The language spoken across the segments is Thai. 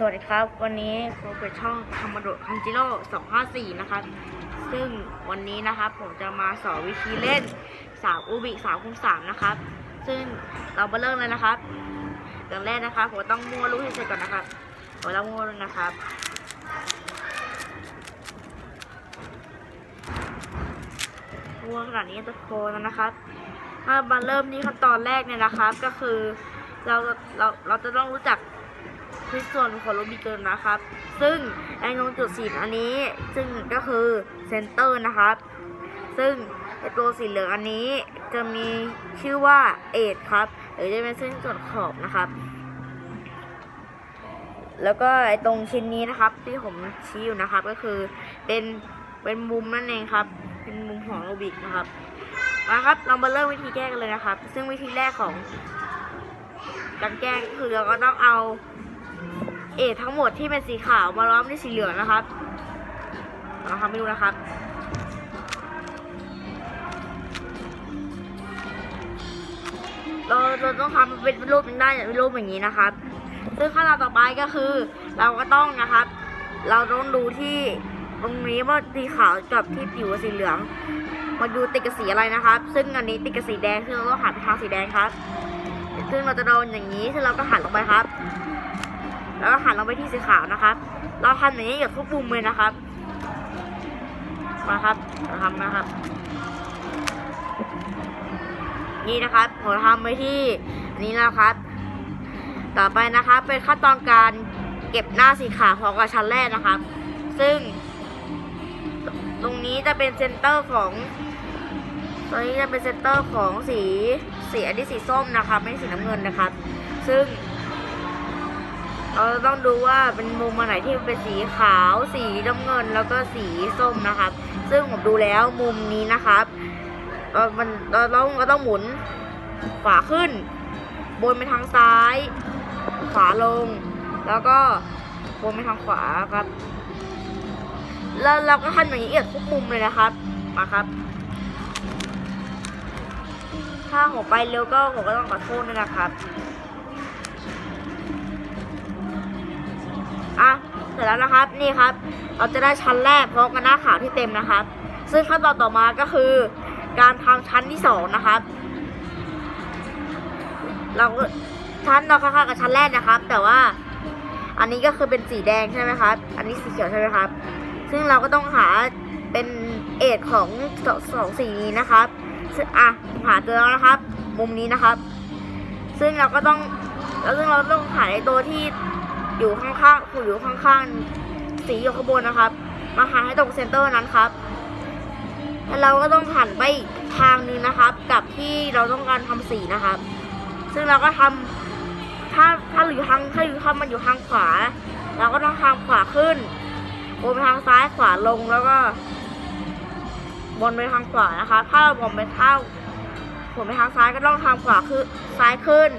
สวัสดีครับ วันนี้ผมเปิดช่องคามโดคันจิโร่254 นะครับ ซึ่งวันนี้นะครับผมจะมาสอนวิธีเล่นสามอูบิ3คูณ3นะครับ ซึ่งเรามาเริ่มเลยนะครับอย่างแรกนะครับผมต้องมั่วลูกให้เสร็จก่อนนะครับผมต้องมั่วเลยนะครับ มั่วขนาดนี้จะโคแล้วนะครับถ้ามาเริ่มที่ขั้นตอนแรกเนี่ยนะครับ ก็คือเราเราเราจะต้องรู้จัก ที่ส่วนของโรบิเกินนะครับ ซึ่งไอ้ตรงจุดสีอันนี้ ซึ่งก็คือเซนเตอร์นะครับ ซึ่งไอตัวสีเหลืองอันนี้จะมีชื่อว่าเอทครับหรือจะเป็นเส้นส่วนขอบนะครับ แล้วก็ไอ้ตรงชิ้นนี้นะครับ ที่ผมชี้อยู่นะครับ ก็คือเป็นเป็นมุมนั่นเองครับ เป็นมุมของโรบิกนะครับมาครับเรามาเริ่มวิธีแก้กันเลยนะครับ ซึ่งวิธีแรกของการแก้ก็คือเราก็ต้องเอา เอททั้งหมดที่เป็นสีขาวมาล้อมด้วยสีเหลืองนะครับเราทำให้ดูนะครับเราเราต้องทำเป็นรูปเป็นได้เป็นรูปอย่างนี้นะครับ ซึ่งขั้นตอนต่อไปก็คือ เราก็ต้องนะครับ เราต้องดูที่ตรงนี้ว่าสีขาวกับที่ผิวสีเหลือง มาดูติดกับสีอะไรนะครับ ซึ่งอันนี้ติดกับสีแดงซึ่งเราต้องหันไปทางสีแดงครับ ซึ่งเราจะโดนอย่างนี้ซึ่งเราก็หันลงไปครับ แล้วหันลงไปที่สีขาวนะครับ เราทำอย่างนี้กับทุกมุมเลยนะครับมาครับเราทำนะครับ นี่นะครับผมทำไปที่อันนี้แล้วครับ ต่อไปนะครับเป็นขั้นตอนการเก็บหน้าสีขาวของกระชั้นแรกนะครับ ซึ่ง ตรงนี้จะเป็นเซนเตอร์ของตรงนี้จะเป็นเซนเตอร์ของสีสีอันนี้สีส้มนะครับไม่ใช่สีน้ำเงินนะครับ ซึ่ง เราต้องดูว่าเป็นมุมอันไหนที่เป็นสีขาว สีน้ำเงินแล้วก็สีส้มนะครับ ซึ่งผมดูแล้วมุมนี้นะครับเรามันเราต้องเราต้องหมุนขวาขึ้น บนไปทางซ้าย ขวาลง แล้วก็บนไปทางขวาครับ แล้วเราก็ทำอย่างนี้อีกทุกมุมเลยนะครับมาครับ ถ้าผมไปเร็วก็ผมก็ต้องขอโทษด้วยนะครับ อะเสร็จแล้วนะครับนี่ครับ เราจะได้ชั้นแรกพร้อมกับหน้าขาวที่เต็มนะครับ ซึ่งขั้นตอนต่อมาก็คือ การทำชั้นที่สองนะครับ เราชั้นเราค่าๆกับชั้นแรกนะครับ แต่ว่าอันนี้ก็คือเป็นสีแดงใช่ไหมครับ อันนี้สีเขียวใช่ไหมครับ ซึ่งเราก็ต้องหาเป็นเอทของสองสองสีนี้นะครับซึ่งอะหาเจอแล้วนะครับ มุมนี้นะครับ ซึ่งเราก็ต้องแล้วซึ่งเราต้องหาในตัวที่ อยู่ข้างๆ อยู่ข้างๆ สีอยู่ข้างบนนะครับ มาหาให้ตรงเซนเตอร์นั้นครับแล้วเราก็ต้องหันไปอีกทางนึงนะครับ กับที่เราต้องการทำสีนะครับ ซึ่งเราก็ทำถ้าถ้าอยู่ทางถ้าอยู่ถ้ามันอยู่ทางขวา เราก็ต้องทางขวาขึ้นบนไปทางซ้ายขวาลงแล้วก็ บนไปทางขวานะคะถ้าเราบนไปเท่าผมไปทางซ้ายก็ต้องทางขวาคือซ้ายขึ้น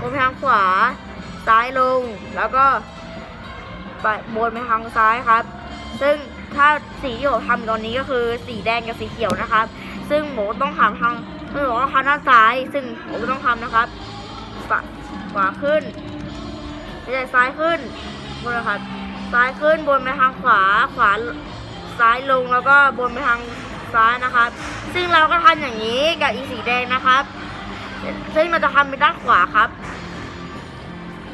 บนไปทางขวา ซ้ายลง แล้วก็ไปบนไปทางซ้ายครับ ซึ่งถ้าสีที่ผมทำตอนนี้ก็คือสีแดงกับสีเขียวนะครับ ซึ่งหมูต้องทำทางหมูต้องทำด้านซ้าย ซึ่งหมูต้องทำนะครับขวาขึ้นไม่ใช่ซ้ายขึ้นบนนะครับ ซ้ายขึ้นบนไปทางขวา ขวาซ้ายลงแล้วก็บนไปทางซ้ายนะครับ ซึ่งเราก็ทำอย่างนี้กับอีสีแดงนะครับ ซึ่งเราจะทำเป็นด้านขวาครับ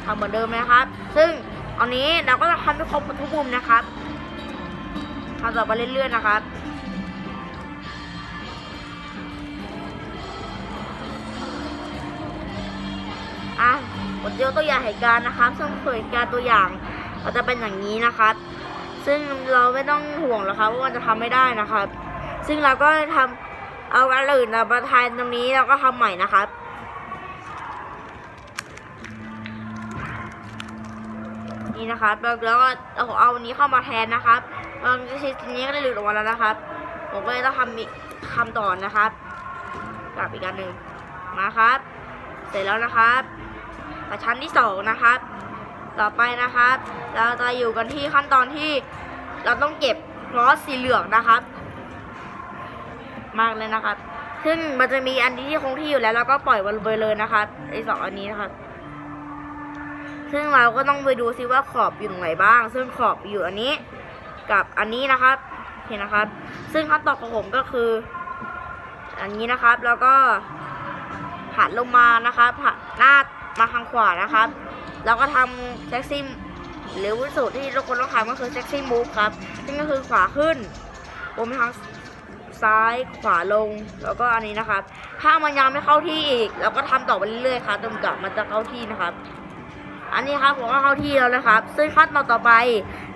ทำเหมือนเดิมนะครับ ซึ่งตอนนี้เราก็จะทำให้ครบทุกมุมนะครับทำต่อไปเรื่อยๆนะครับอะผมจะยกตัวอย่างเหตุการณ์นะครับ ซึ่งเหตุการณ์ตัวอย่างเราจะเป็นอย่างนี้นะครับ ซึ่งเราไม่ต้องห่วงหรอกครับว่ามันจะทำไม่ได้นะครับ ซึ่งเราก็ทำเอาอันอื่นมาแทนตรงนี้เราก็ทำใหม่นะครับ นี่นะครับ แล้วก็เอาเอาอันนี้เข้ามาแทนนะครับตอนชิ้นนี้ก็ได้หลุดออกมาแล้วนะครับ ผมก็เลยต้องทำอีกคำต่อนะครับกลับอีกอันหนึ่งมาครับ เสร็จแล้วนะครับกับชั้นที่สองนะครับ ต่อไปนะครับ เราจะอยู่กันที่ขั้นตอนที่เราต้องเก็บคลอสสีเหลืองนะครับ มากเลยนะครับ ซึ่งมันจะมีอันที่ที่คงที่อยู่แล้วแล้วก็ปล่อยวันไปเลยนะครับไอสองอันนี้นะครับ ซึ่งเราก็ต้องไปดูซิว่าขอบอยู่ตรงไหนบ้าง ซึ่งขอบอยู่อันนี้กับอันนี้นะครับโอเคนะครับ ซึ่งขั้นตอนของผมก็คือ อันนี้นะครับ แล้วก็หันลงมานะครับหันหน้ามาทางขวานะครับ แล้วก็ทำเซ็กซี่หรือวิสูตรที่ทุกคนต้องทำก็คือเซ็กซี่มูฟครับซึ่งก็คือขวาขึ้นบนไปทางซ้ายขวาลงแล้วก็อันนี้นะครับ ถ้ามันยังไม่เข้าที่อีกเราก็ทำต่อไปเรื่อยๆครับจนกว่ามันจะเข้าที่นะครับ อันนี้ครับผมก็เข้าที่แล้วนะครับ ซึ่งขั้นตอนต่อไป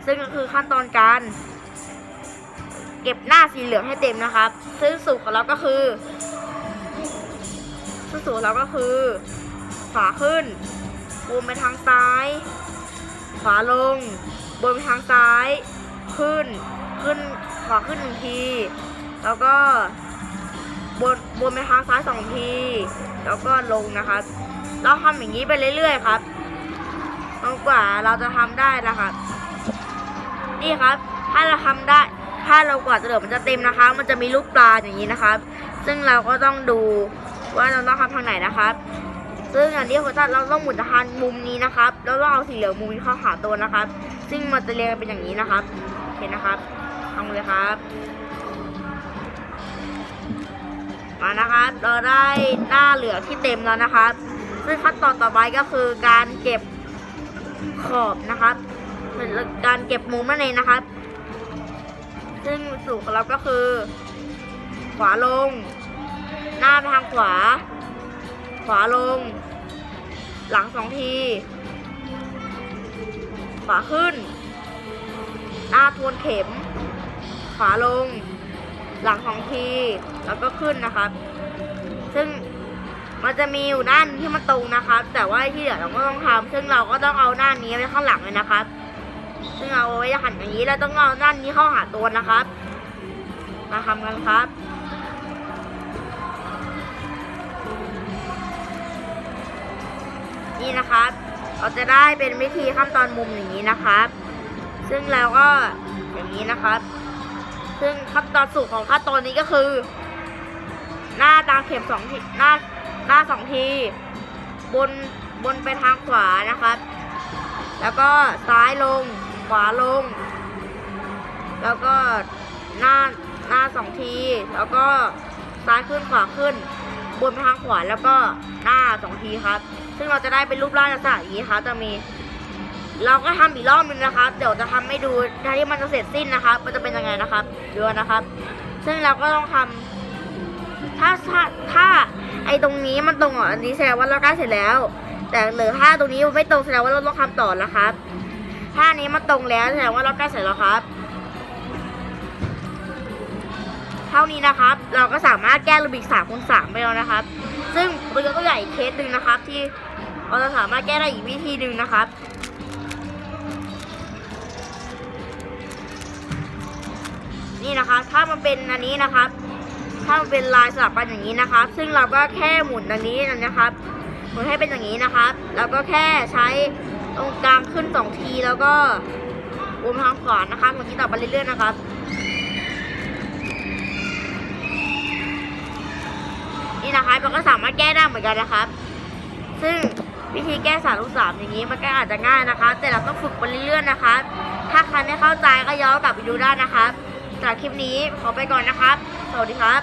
ซึ่งก็คือขั้นตอนการ เก็บหน้าสีเหลืองให้เต็มนะครับ ซึ่งสูตรของเราก็คือซึ่งสูตรของเราก็คือ ขวาขึ้นบนไปทางซ้าย ขวาลง บนไปทางซ้าย ขึ้นขึ้นขวาขึ้นหนึ่งที แล้วก็บนบนไปทางซ้ายสองที แล้วก็ลงนะครับ เราทำอย่างนี้ไปเรื่อยๆครับ จนกว่าเราจะทำได้นะครับ นี่ครับ ถ้าเราทำได้ ถ้าเรากว่าจะเหลือมันจะเต็มนะคะ มันจะมีรูปปลาอย่างนี้นะครับ ซึ่งเราก็ต้องดูว่าเราต้องทำทางไหนนะครับ ซึ่งอันนี้คือเราต้องหมุนทางมุมนี้นะครับ แล้วเราเอาสีเหลืองมุมนี้เข้าหาตัวนะครับ ซึ่งมันจะเรียงเป็นอย่างนี้นะครับเห็นนะครับทำเลยครับมานะครับ เราได้หน้าเหลือที่เต็มแล้วนะครับ ซึ่งขั้นตอนต่อไปก็คือการเก็บ ขอบนะครับเป็นการเก็บมุมนั่นเองนะครับ ซึ่งสูตรของเราก็คือ ขวาลง หน้าไปทางขวา ขวาลง หลังสองที ขวาขึ้น หน้าทวนเข็ม ขวาลง หลังสองที แล้วก็ขึ้นนะครับ ซึ่ง มันจะมีอยู่ด้านที่มันตรงนะครับ แต่ว่าที่เหลือเราก็ต้องทำซึ่งเราก็ต้องเอาด้านนี้ไว้ข้างหลังเลยนะครับ ซึ่งเอาไว้หันอย่างนี้แล้วต้องเอาด้านนี้เข้าหาตัวนะครับ มาทำกันครับนี่นะครับ เราจะได้เป็นวิธีขั้นตอนมุมอย่างนี้นะครับ ซึ่งเราก็อย่างนี้นะครับ ซึ่งขั้นตอนสูตรของขั้นตอนนี้ก็คือ หน้าตามเข็มสองทีหน้า หน้าสองทีบนบนไปทางขวานะครับ แล้วก็ซ้ายลง ขวาลง แล้วก็หน้าหน้าสองที แล้วก็ซ้ายขึ้นขวาขึ้น บนไปทางขวาแล้วก็หน้าสองทีครับ ซึ่งเราจะได้เป็นรูปร่างลักษณะอย่างนี้ครับจะมี เราก็ทำอีกรอบนึงนะครับ เดี๋ยวจะทำให้ดูถ้าที่มันจะเสร็จสิ้นนะครับ มันจะเป็นยังไงนะครับดูนะครับ ซึ่งเราก็ต้องทำถ้า ถ้าถ้าไอตรงนี้มันตรงอะอันนี้แสดงว่าเราใกล้เสร็จแล้ว แต่หรือถ้าตรงนี้มันไม่ตรงแสดงว่าเราต้องทำต่อนะครับ ถ้านี้มันตรงแล้วแสดงว่าเราใกล้เสร็จแล้วครับ เท่านี้นะครับ เราก็สามารถแก้รูบิกสามคูณสามไปแล้วนะครับ ซึ่งเป็นตัวใหญ่เคสหนึ่งนะครับ ที่เราจะสามารถแก้ได้อีกวิธีหนึ่งนะครับนี่นะครับถ้ามันเป็นอันนี้นะครับ ถ้ามันเป็นลายสลับกันอย่างนี้นะครับ ซึ่งเราก็แค่หมุนอันนี้นะครับหมุนให้เป็นอย่างนี้นะครับแล้วก็แค่ใช้ตรงกลางขึ้นสองทีแล้วก็วนทางขวานะครับหมุนที่ต่อไปเรื่อยๆนะครับนี่นะครับเราก็สามารถแก้ได้เหมือนกันนะครับ ซึ่งวิธีแก้สารลูกสามอย่างนี้มันก็อาจจะง่ายนะคะ แต่เราต้องฝึกไปเรื่อยๆนะครับถ้าใครไม่เข้าใจก็ย้อนกลับไปดูได้นะครับสำหรับคลิปนี้ขอไปก่อนนะครับ สวัสดีครับ